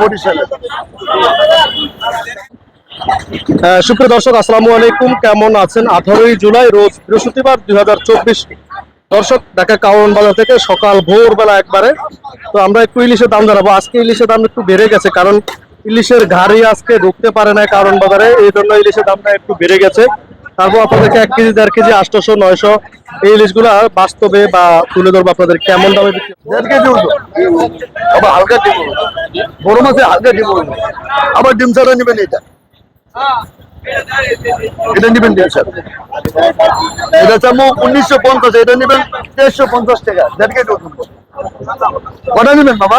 বরিশালের সুপ্রিয় দর্শক, আসসালামু আলাইকুম। কেমন আছেন? আঠারোই জুলাই রোজ বৃহস্পতিবার দুই হাজার চব্বিশ। দর্শক, ঢাকা কাউন বাজার থেকে সকাল ভোরবেলা একবারে। তো আমরা একটু ইলিশের দাম জানাব। আজকে ইলিশের দাম একটু বেড়ে গেছে, কারণ ইলিশের ঘাড়ি আজকে ঢুকতে পারে না কারণ বাজারে, এই জন্য ইলিশের দামটা একটু বেড়ে গেছে। তারপর আপনাদেরকে এক কেজি, দেড় কেজি, আটশোশো, নয়শো, এই ইলিশগুলা বাস্তবে বা তুলে ধরবো আপনাদের কেমন দামে আবার হালকা ডিম। বড় মাছে হালকা ডিম আবার ডিম ছাড়া নেবেন এটা। এটা নেবেন ডিম ছাড়া। এটা চামো উনিশশো পঞ্চাশ, এটা নেবেন দেড়শো পঞ্চাশ টাকা। দেড় কেজি কটা নেবেন বাবা?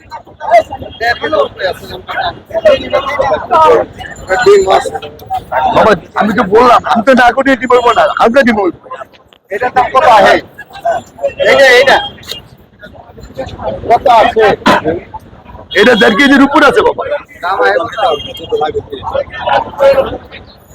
আমি তো বললাম আমি তো না করে ডিম বলব না হালকা ডিম বলব। এটা দাম কত আছে? এইটা। কত আছে? এটা দেড় কেজির উপর আছে বাবা।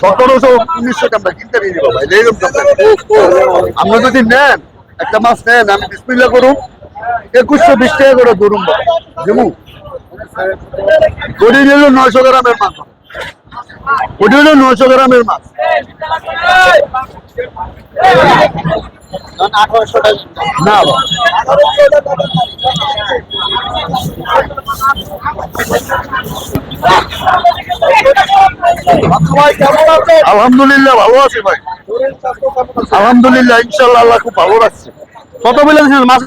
সতেরোশো উনিশশো টাকা কিনতে নিয়ে যাব ভাই আমরা যদি নেন, একটা মাছ নেন, আমি বিসমিল্লা করুন একুশশো বিশ টাকা করে ধরুন যেমন ওটি হলো নয়শো গ্রামের মাছ। ওটি হলো নয়শো গ্রামের মাছ। না বাবা। আলহামদুলিল্লাহ ভালো আছে ভাই। আলহামদুলিল্লাহ ইনশাল্লাহ আল্লাহ খুব ভালো রাখছে। কত বলে দিয়েছিলেন মাছ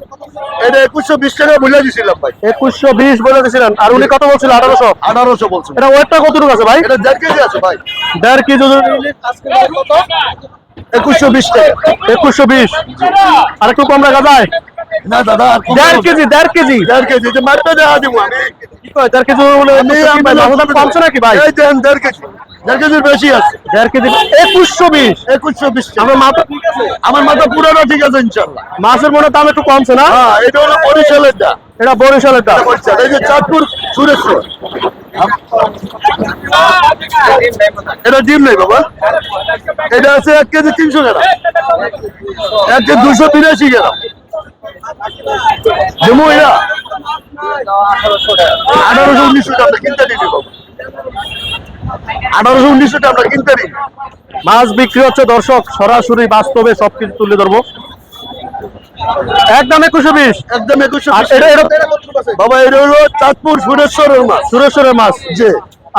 এটা একুশশো বিশ টাকা বলে দিছিলাম ভাই। একুশশো বিশ বলে দিয়েছিলেন আর উনি কত বলছিল? আঠারোশো? আঠারোশো বলছো এটা ওয়েটটা কতটুকু আছে ভাই? এটা দেড় কেজি আছে ভাই। দেড় কেজি একুশশো বিশ টাকা। একুশশো বিশ। আর একটু কম রাখা যায়? না দাদা দেড় কেজি দেড় কেজি। দেড় কেজি মারতে দেওয়া দিব আমি। দেড় কেজি মাছের কমছে নাকি ভাই? এই দেন দেড় কেজি। দেড় কেজির বেশি আছে। দেড় কেজি একুশশো বিশ। একুশশো বিশ আমার মাথা আমার মাথা পুরোটা ঠিক আছে ইনশাল্লাহ। মাছের মনে দাম একটু কমছে না? হ্যাঁ এটা হলো বরিশালের দা এটা বরিশালের দাম। এই যে চাঁদপুর সুরেশ্বর। এটা ডিম নেই বাবা। এটা আছে এক কেজি তিনশো গ্রাম। এক কেজি দুশো বিরাশি গ্রাম। যেমন এটা আঠারোশো উনিশশো টাকা কিনতে দিবি আঠারোশো উনিশশো টাকা কিনতে দিবি। মাছ বিক্রি হচ্ছে দর্শক সরাসরি বাস্তবে সবকিছু তুলে ধরবো। একদম একুশে বিশ। একদম এটা বাবা এটা হলো চাঁদপুর সুরেশ্বরের মাছ। সুরেশ্বরের মাছ যে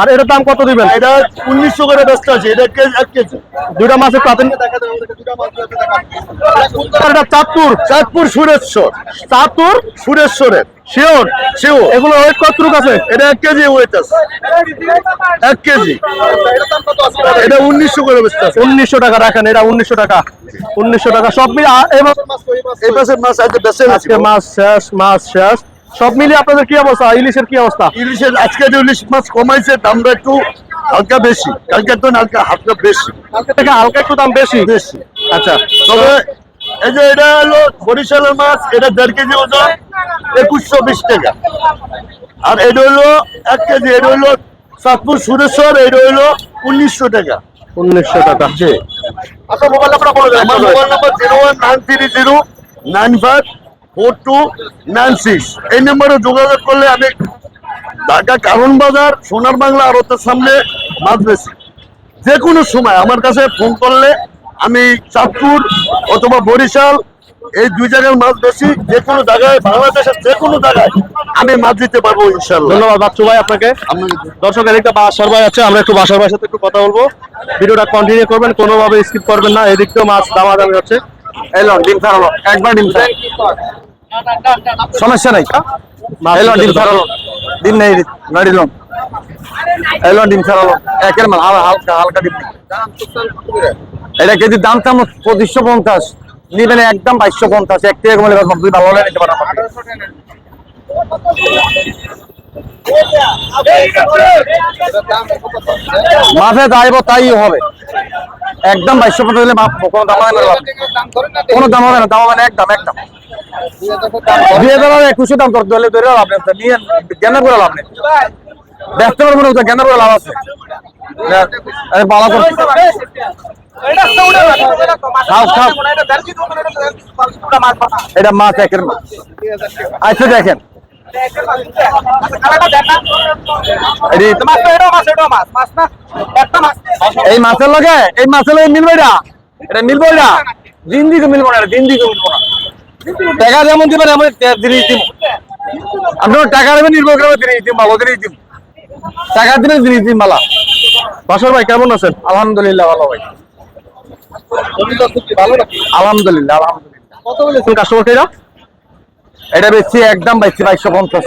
আর এটার দাম কত দিবেন? এটা উনিশশো করে ব্যস্ত আছে এটা কেজি এক কেজি। দুইটা মাছের প্রাথমিক এটা চাঁদপুর। চাঁদপুর সুরেশ্বর। চাঁদপুর? সুরেশ্বরের। শিওর? শিও এগুলো ওয়েট কতটুকু আছে? এটা এক কেজি ওয়েট আছে। এক কেজি। এটা উনিশশো করে ব্যস্ত আছে। উনিশশো টাকা রাখেন এটা উনিশশো টাকা। উনিশশো টাকা সব মিলে এই পাশের মাছ আজকে বেসে আজকে মাছ শেষ মাছ শেষ। সব মিলিয়ে আপনাদের কি অবস্থা? ইলিশের কি অবস্থা? ইলিশের আজকে যে ইলিশ মাছ কমাইছে দামটা একটু হালকা বেশি। কালকে তো হালকা হালকা বেশি। কালকে থেকে হালকা একটু দাম বেশি? বেশি। আচ্ছা। তবে এই যে এটা হলো বরিশালের মাছ এটা দেড় কেজি ওজন একুশশো বিশ টাকা। আর এটা হলো এক কেজি এটা হলো চাঁদপুর সুরেশ্বর এটা হলো উনিশশো টাকা। উনিশশো টাকা। জি। আচ্ছা মোবাইল নাম্বার বলে আমার mobile number zero one nine three zero nine five four two nine six এই নম্বরে যোগাযোগ করলে আমি ঢাকা কারণ বাজার সোনার বাংলা আড়তের সামনে মাছ বেশি যে কোনো সময় আমার কাছে ফোন করলে আমি চাঁদপুর অথবা বরিশাল এই দুই জায়গার মাছ বেশি যে কোনো জায়গায় বাংলাদেশের যে কোনো জায়গায় আমি মাছ দিতে পারব ইনশাল্লাহ ধন্যবাদ বাচ্চু ভাই আপনাকে। দর্শক এদিকটা বাসার ভাই আছে আমরা একটু বাসার ভাইয়ের সাথে একটু কথা বলব। ভিডিওটা কন্টিনিউ করবেন কোনোভাবে স্কিপ করবেন না। এদিক থেকেও মাছ দামাদামি হচ্ছে। এলো ডিম ছাড়ালো। একবার ডিম ছাড়ালো সমস্যা নাই। এলো ডিম ছাড়ালো। ডিম নেই গাড়িল এলো ডিম ছাড়ালো। একের মাল হালকা হালকা ডিম এটা কেজির দাম চাম পঁচিশশো পঞ্চাশ। নিবেন একদম বাইশশো পঞ্চাশ। এক থেকে কমলে ভালো নিতে পারেন মাঝে যাইব তাই হবে। একদম বাইশশো পঞ্চাশ হলে মাপ কোনো দাম হবে না। কোনো দাম হবে না, দাম হবে না, একদম একদম। দুই হাজার একুশে দাম করতে হলে ধরে লাভ নেই। নিয়ে জ্ঞানের করে লাভ নেই। ব্যস্ত পারব না জ্ঞানের করে লাভ আছে। বালা করে খাও। এটা মাছ একের মাছ। আচ্ছা দেখেন। এই মাছের লগে এই মাছের লগে মিলবে না এটা মিলবে মিলবো না এটা মিলবো না। টাকা যেমন দিবেন এমন জিনিস দিব। আপনার টাকা দেবেন নির্ভর করে জিনিস দিন ভালো জিনিস দিন টাকা দিলে জিনিস দিন ভালো বাসার ভাই কেমন আছেন? আলহামদুলিল্লাহ ভালো ভাই। আলহামদুলিল্লাহ আলহামদুলিল্লাহ। কত বলেছেন কাস্টমার এটা বেশি একদম বেশি বাইশশো পঞ্চাশ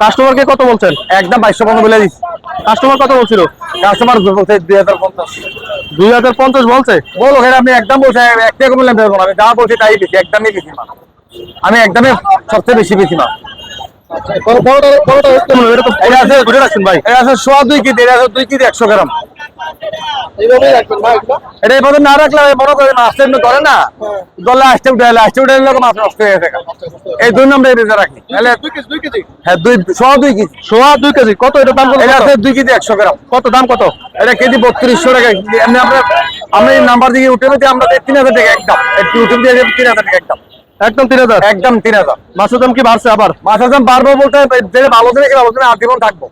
কাস্টমারকে কত বলছেন একদম বাইশশো পঞ্চাশ বলে দিচ্ছি কাস্টমার কত বলছিল কাস্টমার বলছে দুই হাজার পঞ্চাশ দুই হাজার পঞ্চাশ বলছে বলো ওখানে আপনি একদম বলছেন একটা টাকা কমলে দেবো আমি যা বলছি তাই বেশি একদমই বেশি মাল আমি একদমই সবচেয়ে বেশি বেশি এরকম এটা আছে ঘুরে রাখছেন ভাই এটা আছে সোয়া দুই কেজি এটা আছে দুই কেজি একশো গ্রাম এটা না রাখলে মনে করি এমনি ধরে না? গলে আসতে উঠে এলে আসতে উঠে এলে মাছ নষ্ট হয়ে থাকে এই দুই নম্বরে বেঁচে রাখি। তাহলে হ্যাঁ দুই সোয়া দুই কেজি। সোয়া দুই কেজি। কত? এটা দাম কত? এটা আছে দুই কেজি একশো গ্রাম। কত? দাম কত? এটা কেজি বত্রিশশো টাকা। এমনি আমরা আমরা এই নাম্বার দিয়ে উঠে পেতে আমরা তিন হাজার টাকা একদম একটু ইউটিউব দিয়ে তিন হাজার টাকা একদম একদম তিন হাজার? একদম তিন হাজার। মাছের দাম কি বাড়ছে আবার? মাছের দাম বাড়বো বলতে ভালো জিনিস ভালো জিনিস আজীবন থাকব।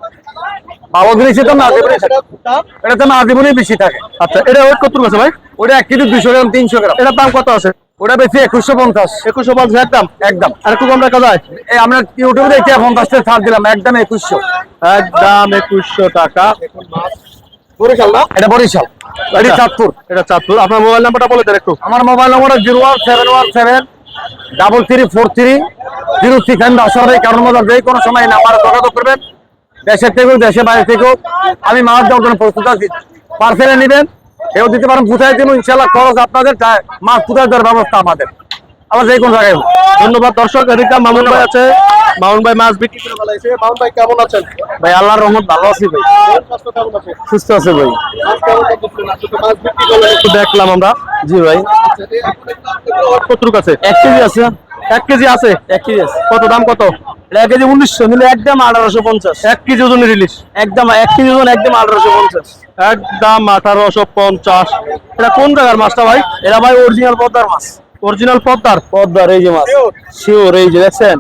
বেশি থাকে। আচ্ছা এটা ওয়েট কত আছে ভাই? ওটা এক কেজি দুইশো গ্রাম তিনশো গ্রাম। এটার দাম কত আছে? ওটা বেশি একুশশো পঞ্চাশ। একুশশো পঞ্চাশ একদম? একদম। আর একটু কম রাখা যায়? আমরা ইউটিউবে দেখি পঞ্চাশ টাকা ছাড় দিলাম একদম একুশশো। একদম একুশশো টাকা। এটা বরিশাল। এটি চাঁদপুর। এটা চাঁদপুর। আপনার মোবাইল নাম্বারটা বলে দেন একটু। আমার mobile number zero one seven one seven double three four three zero six. আমি কারণ মধ্যে যে কোনো সময় নাম্বারে যোগাযোগ করবেন। দেশের থেকেও দেশের বাইরে থেকেও আমি মাছ দেওয়ার জন্য প্রস্তুত আছি। পার্সেলে নেবেন কেউ দিতে পারেন পুঁথাই দেবো ইনশাল্লাহ খরচ আপনাদের মাছ পুঁথাই দেওয়ার ব্যবস্থা আমাদের। আবার যে কোনো জায়গায় ধন্যবাদ দর্শক এদিকে মামুন ভাই আছে। মামুন ভাই মাছ বিক্রি করে ফেলাইছে। মামুন ভাই কেমন আছেন? ভাই আল্লাহর রহমত ভালো আছি ভাই। সুস্থ আছে ভাই। একটু দেখলাম আমরা। জি ভাই। কতটুক আছে? এক কেজি আছে। এক কেজি আছে? এক কেজি আছে। কত দাম কত? এক কেজি উনিশশো নিলে একদম আঠারোশো পঞ্চাশ। এক কেজি ওজনের রিলিশ একদম এক কেজি ওজন একদম আঠারোশো পঞ্চাশ। একদম আঠারোশো পঞ্চাশ। এটা কোন জায়গার মাছটা ভাই? অরিজিনাল পদ্মার মাছ। অরিজিনাল পদ্মার? পদ্মার এই যে মাছ। শিওর এই যে দেখছেন?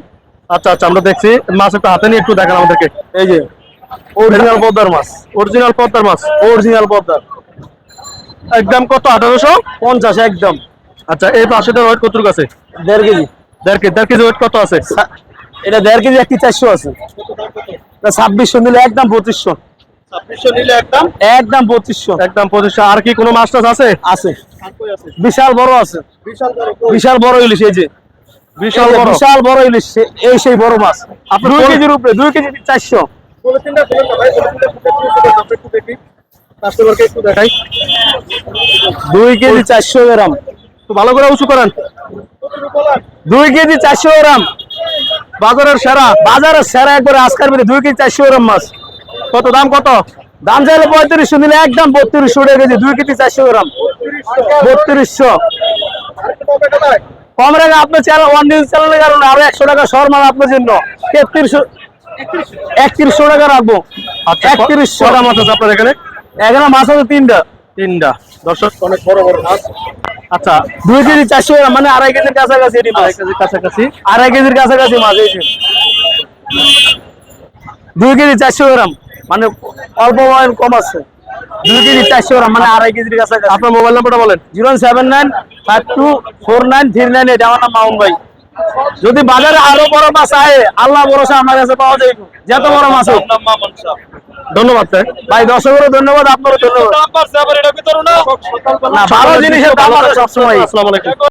আচ্ছা আচ্ছা আমরা দেখছি। মাছ একটু হাতে নিয়ে একটু দেখেন আমাদেরকে। এই যে অরিজিনাল পদ্মার মাছ। অরিজিনাল পদ্মার মাছ? অরিজিনাল পদ্মার। একদম কত আঠারোশো? পঞ্চাশ একদম। আচ্ছা এই পাশেটা ওয়েট কতটুকু আছে? দেড় কেজি। দেড় কেজি দেড় কেজি ওয়েট কত আছে? এটা দেড় কেজি একটি চারশো আছে। ছাব্বিশশো নিলে একদম পঁচিশশো। একদম? পঁচিশশো। একদম পঁচিশশো। আর কি কোনো মাছ টাছ আছে? আছে। বিশাল বড় আছে। বিশাল বড় ইলিশ এই যে। বিশাল বড়? বিশাল বড় ইলিশ এই সেই বড় মাছ। আপনি দুই কেজির উপরে দুই কেজি চারশো? দুই কেজি চারশো গ্রাম। ভালো করে উঁচু করেন। দুই কেজি চারশো গ্রাম। বাজারের সেরা বাজারের সেরা একবারে আজকার বেড়ে দুই কেজি চারশো গ্রাম মাছ। কত দাম কত? দাম চাইলে পঁয়ত্রিশশো নিলে একদম বত্রিশশো টাকা কেজি দুই কেজি চারশো গ্রাম। বত্রিশশো। কম রেখে আপনার চ্যানেল ওয়ান নিউজ চ্যানেলের কারণে আরও একশো টাকা সরমাল আপনার জন্য। তেত্রিশশো একত্রিশশো টাকা রাখব। আচ্ছা একত্রিশশো। কটা মাছ আছে আপনার এখানে? এখানে মাছ আছে তিনটা। তিনটা। দর্শক অনেক বড় বড় মাছ। আচ্ছা দুই কেজি চারশো গ্রাম মানে আড়াই কেজির কাছাকাছি এটি কাছাকাছি। আড়াই কেজির কাছাকাছি মাছ এই দুই কেজি চারশো গ্রাম মানে অল্প কম আছে। দুই কেজি চারশো গ্রাম মানে আড়াই কেজির কাছে আপনার মোবাইল নাম্বারটা বলেন। Zero seven nine five two four nine three nine eight আমার নাম মামুন ভাই। যদি বাজারে আরও বড় মাছ আয় আল্লাহ ভরসা আমার কাছে পাওয়া যায় যত বড় মাছ হোক। ধন্যবাদ স্যার। ভাই দর্শকেরও ধন্যবাদ আপনারও ধন্যবাদ। না ভালো জিনিসের দাম আছে সবসময় আসসালামু আলাইকুম।